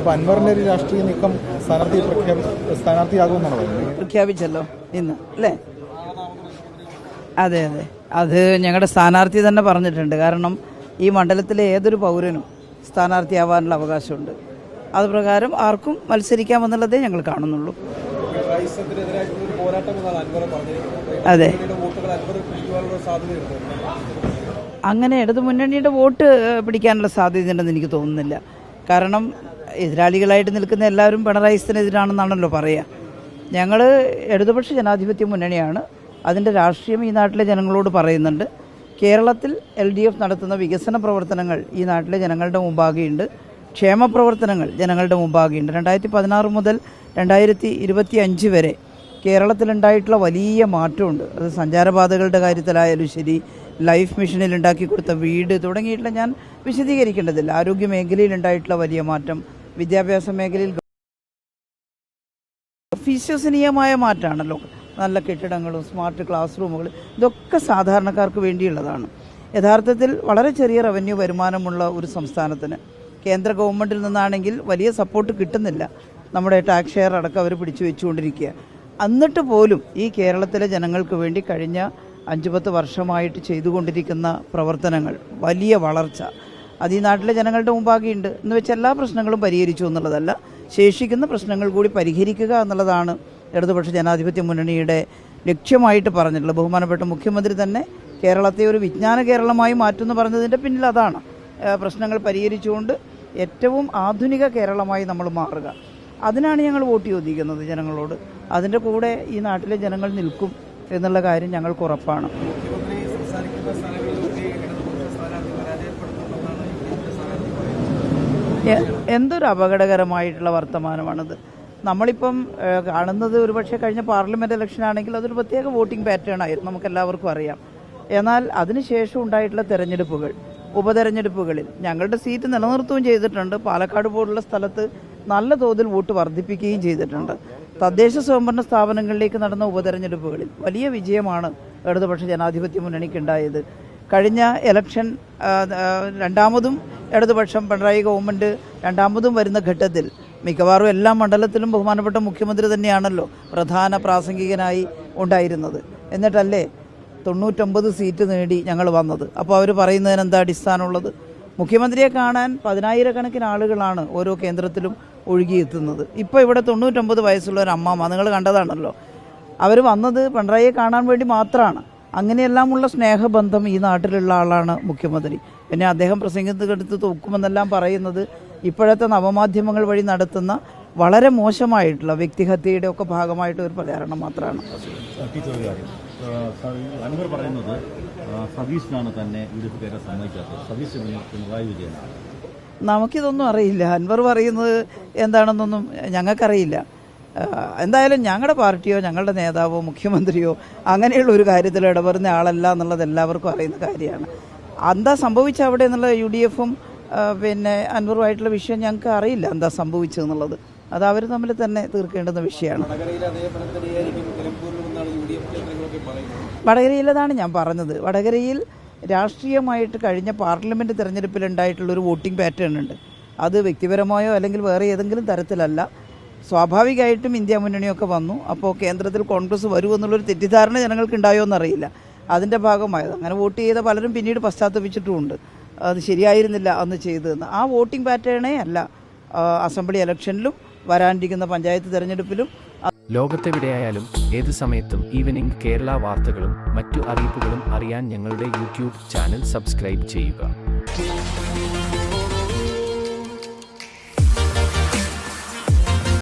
അപ്പോൾ അൻവറിന്റെ ഒരു രാഷ്ട്രീയ നീക്കം സ്ഥാനാർത്ഥി സ്ഥാനാർത്ഥിയാകുമെന്നാണ് പറയുന്നത്? പ്രഖ്യാപിച്ചല്ലോ ഇന്ന് അല്ലേ? അതെ അതെ. അത് ഞങ്ങളുടെ സ്ഥാനാർത്ഥി തന്നെ പറഞ്ഞിട്ടുണ്ട്. കാരണം ഈ മണ്ഡലത്തിലെ ഏതൊരു പൗരനും സ്ഥാനാർത്ഥിയാവാനുള്ള അവകാശമുണ്ട്. അത് പ്രകാരം ആർക്കും മത്സരിക്കാമെന്നുള്ളതേ ഞങ്ങൾ കാണുന്നുള്ളൂ. അതെ. അങ്ങനെ ഇടതു മുന്നണിയുടെ വോട്ട് പിടിക്കാനുള്ള സാധ്യതയുണ്ടെന്ന് എനിക്ക് തോന്നുന്നില്ല. കാരണം എതിരാളികളായിട്ട് നിൽക്കുന്ന എല്ലാവരും പിണറായി പിണറായിസ്ഥനെതിരാണെന്നാണല്ലോ പറയുക ഞങ്ങൾ ഇടതുപക്ഷ ജനാധിപത്യ മുന്നണിയാണ്. അതിന്റെ രാഷ്ട്രീയം ഈ നാട്ടിലെ ജനങ്ങളോട് പറയുന്നുണ്ട്. കേരളത്തിൽ എൽ ഡി എഫ് നടത്തുന്ന വികസന പ്രവർത്തനങ്ങൾ ഈ നാട്ടിലെ ജനങ്ങളുടെ മുമ്പാകെയുണ്ട്. ക്ഷേമ പ്രവർത്തനങ്ങൾ ജനങ്ങളുടെ മുമ്പാകെയുണ്ട്. രണ്ടായിരത്തി പതിനാറ് മുതൽ രണ്ടായിരത്തി ഇരുപത്തി അഞ്ച് വരെ കേരളത്തിലുണ്ടായിട്ടുള്ള വലിയ മാറ്റമുണ്ട്. അത് സഞ്ചാരപാതകളുടെ കാര്യത്തിലായാലും ശരി ലൈഫ് മിഷനിൽ ഉണ്ടാക്കി കൊടുത്ത വീട് തുടങ്ങിയിട്ടുള്ള ഞാൻ വിശദീകരിക്കേണ്ടതില്ല. ആരോഗ്യ മേഖലയിൽ ഉണ്ടായിട്ടുള്ള വലിയ മാറ്റം വിദ്യാഭ്യാസ മേഖലയിൽ വിശ്വസനീയമായ മാറ്റമാണല്ലോ നല്ല കെട്ടിടങ്ങളും സ്മാർട്ട് ക്ലാസ് റൂമുകളും ഇതൊക്കെ സാധാരണക്കാർക്ക് വേണ്ടിയുള്ളതാണ്. യഥാർത്ഥത്തിൽ വളരെ ചെറിയ റവന്യൂ വരുമാനമുള്ള ഒരു സംസ്ഥാനത്തിന്. കേന്ദ്ര ഗവൺമെന്റിൽ നിന്നാണെങ്കിൽ വലിയ സപ്പോർട്ട് കിട്ടുന്നില്ല. നമ്മുടെ ടാക്സ് ഷെയർ അടക്കം അവർ പിടിച്ചു വെച്ചുകൊണ്ടിരിക്കുക. എന്നിട്ട് പോലും ഈ കേരളത്തിലെ ജനങ്ങൾക്ക് വേണ്ടി കഴിഞ്ഞ അഞ്ചു പത്ത് വർഷമായിട്ട് ചെയ്തുകൊണ്ടിരിക്കുന്ന പ്രവർത്തനങ്ങൾ വലിയ വളർച്ച. അത് ഈ നാട്ടിലെ ജനങ്ങളുടെ മുമ്പാകെയുണ്ട് എന്ന് വെച്ച് എല്ലാ പ്രശ്നങ്ങളും പരിഹരിച്ചു എന്നുള്ളതല്ല. ശേഷിക്കുന്ന പ്രശ്നങ്ങൾ കൂടി പരിഹരിക്കുക എന്നുള്ളതാണ് ഇടതുപക്ഷ ജനാധിപത്യ മുന്നണിയുടെ ലക്ഷ്യമായിട്ട് പറഞ്ഞിട്ടുള്ളത്. ബഹുമാനപ്പെട്ട മുഖ്യമന്ത്രി തന്നെ കേരളത്തെ ഒരു വിജ്ഞാന കേരളമായി മാറ്റുമെന്ന് പറഞ്ഞതിന്റെ പിന്നിൽ അതാണ്. പ്രശ്നങ്ങൾ പരിഹരിച്ചുകൊണ്ട് ഏറ്റവും ആധുനിക കേരളമായി നമ്മൾ മാറുക. അതിനാണ് ഞങ്ങൾ വോട്ട് ചോദിക്കുന്നത് ജനങ്ങളോട്. അതിന്റെ കൂടെ ഈ നാട്ടിലെ ജനങ്ങൾ നിൽക്കും എന്നുള്ള കാര്യം ഞങ്ങൾക്ക് ഉറപ്പാണ്. എന്തൊരു അപകടകരമായിട്ടുള്ള വർത്തമാനമാണിത്. നമ്മളിപ്പം കാണുന്നത് ഒരുപക്ഷെ കഴിഞ്ഞ പാർലമെന്റ് ഇലക്ഷൻ ആണെങ്കിൽ അതൊരു പ്രത്യേക വോട്ടിംഗ് പാറ്റേൺ ആയിരുന്നു നമുക്ക് എല്ലാവർക്കും അറിയാം. എന്നാൽ അതിനുശേഷം ഉണ്ടായിട്ടുള്ള തെരഞ്ഞെടുപ്പുകൾ ഉപതെരഞ്ഞെടുപ്പുകളിൽ ഞങ്ങളുടെ സീറ്റ് നിലനിർത്തുകയും ചെയ്തിട്ടുണ്ട്. പാലക്കാട് പോലുള്ള സ്ഥലത്ത് നല്ല തോതിൽ വോട്ട് വർദ്ധിപ്പിക്കുകയും ചെയ്തിട്ടുണ്ട്. തദ്ദേശ സ്വയംഭരണ സ്ഥാപനങ്ങളിലേക്ക് നടന്ന ഉപതെരഞ്ഞെടുപ്പുകളിൽ വലിയ വിജയമാണ് ഇടതുപക്ഷ ജനാധിപത്യ മുന്നണിക്കുണ്ടായത് കഴിഞ്ഞ ഇലക്ഷൻ രണ്ടാമതും ഇടതുപക്ഷം പിണറായി ഗവൺമെന്റ് രണ്ടാമതും വരുന്ന ഘട്ടത്തിൽ മിക്കവാറും എല്ലാ മണ്ഡലത്തിലും ബഹുമാനപ്പെട്ട മുഖ്യമന്ത്രി തന്നെയാണല്ലോ പ്രധാന പ്രാസംഗികനായി ഉണ്ടായിരുന്നത്. എന്നിട്ടല്ലേ തൊണ്ണൂറ്റൊമ്പത് സീറ്റ് നേടി ഞങ്ങൾ വന്നത്. അപ്പോൾ അവർ പറയുന്നതിന് എന്താ അടിസ്ഥാനമുള്ളത്? മുഖ്യമന്ത്രിയെ കാണാൻ പതിനായിരക്കണക്കിന് ആളുകളാണ് ഓരോ കേന്ദ്രത്തിലും ഒഴുകിയെത്തുന്നത്. ഇപ്പോൾ ഇവിടെ തൊണ്ണൂറ്റൊമ്പത് വയസ്സുള്ള ഒരു അമ്മാമ്മ നിങ്ങൾ കണ്ടതാണല്ലോ. അവർ വന്നത് പിണറായിയെ കാണാൻ വേണ്ടി മാത്രമാണ്. അങ്ങനെയെല്ലാമുള്ള സ്നേഹബന്ധം ഈ നാട്ടിലുള്ള ആളാണ് മുഖ്യമന്ത്രി. പിന്നെ അദ്ദേഹം പ്രസംഗത്തിനെടുത്ത് തോക്കുമെന്നെല്ലാം പറയുന്നത് ഇപ്പോഴത്തെ നവമാധ്യമങ്ങൾ വഴി നടത്തുന്ന വളരെ മോശമായിട്ടുള്ള വ്യക്തിഹത്യയുടെ ഒക്കെ ഭാഗമായിട്ട് ഒരു പ്രചാരണം മാത്രമാണ്. പറയുന്നത് സതീഷിനാണ് തന്നെ സമ്മതിക്കാത്തത്. സതീഷ് പിണറായി വിജയനാണ്. നമുക്കിതൊന്നും അറിയില്ല. അൻവർ പറയുന്നത് എന്താണെന്നൊന്നും ഞങ്ങൾക്കറിയില്ല. എന്തായാലും ഞങ്ങളുടെ പാർട്ടിയോ ഞങ്ങളുടെ നേതാവോ മുഖ്യമന്ത്രിയോ അങ്ങനെയുള്ള ഒരു കാര്യത്തിൽ ഇടപെടുന്ന ആളല്ല എന്നുള്ളത് എല്ലാവർക്കും അറിയുന്ന കാര്യമാണ്. എന്താ സംഭവിച്ച അവിടെ എന്നുള്ള യു ഡി എഫും പിന്നെ അൻവറുമായിട്ടുള്ള വിഷയം ഞങ്ങൾക്ക് അറിയില്ല എന്താ സംഭവിച്ചതെന്നുള്ളത് അത് അവർ തമ്മിൽ തന്നെ തീർക്കേണ്ടുന്ന വിഷയമാണ്. വടകരയിലതാണ് ഞാൻ പറഞ്ഞത്. വടകരയിൽ രാഷ്ട്രീയമായിട്ട് കഴിഞ്ഞ പാർലമെന്റ് ഒരു വോട്ടിംഗ് പാറ്റേൺ ഉണ്ട്. അത് വ്യക്തിപരമായോ അല്ലെങ്കിൽ വേറെ ഏതെങ്കിലും തരത്തിലല്ല. സ്വാഭാവികമായിട്ടും ഇന്ത്യ മുന്നണിയൊക്കെ വന്നു. അപ്പോൾ കേന്ദ്രത്തിൽ കോൺഗ്രസ് വരുമെന്നുള്ളൊരു തെറ്റിദ്ധാരണ ജനങ്ങൾക്ക് ഉണ്ടായോ എന്നറിയില്ല. അതിന്റെ ഭാഗമായത് അങ്ങനെ വോട്ട് ചെയ്ത പലരും പിന്നീട് പശ്ചാത്തപിച്ചിട്ടുമുണ്ട്. അത് ശരിയായിരുന്നില്ല അന്ന് ചെയ്തതെന്ന്. ആ വോട്ടിംഗ് പാറ്റേണേ അല്ല. അസംബ്ലി ഇലക്ഷനിലും വരാനിരിക്കുന്ന പഞ്ചായത്ത് തിരഞ്ഞെടുപ്പിലും ലോകത്തെവിടെയായാലും ഏത് സമയത്തും ഈവനിംഗ് കേരള വാർത്തകളും മറ്റു അറിയിപ്പുകളും അറിയാൻ ഞങ്ങളുടെ യൂട്യൂബ് ചാനൽ സബ്സ്ക്രൈബ് ചെയ്യുക.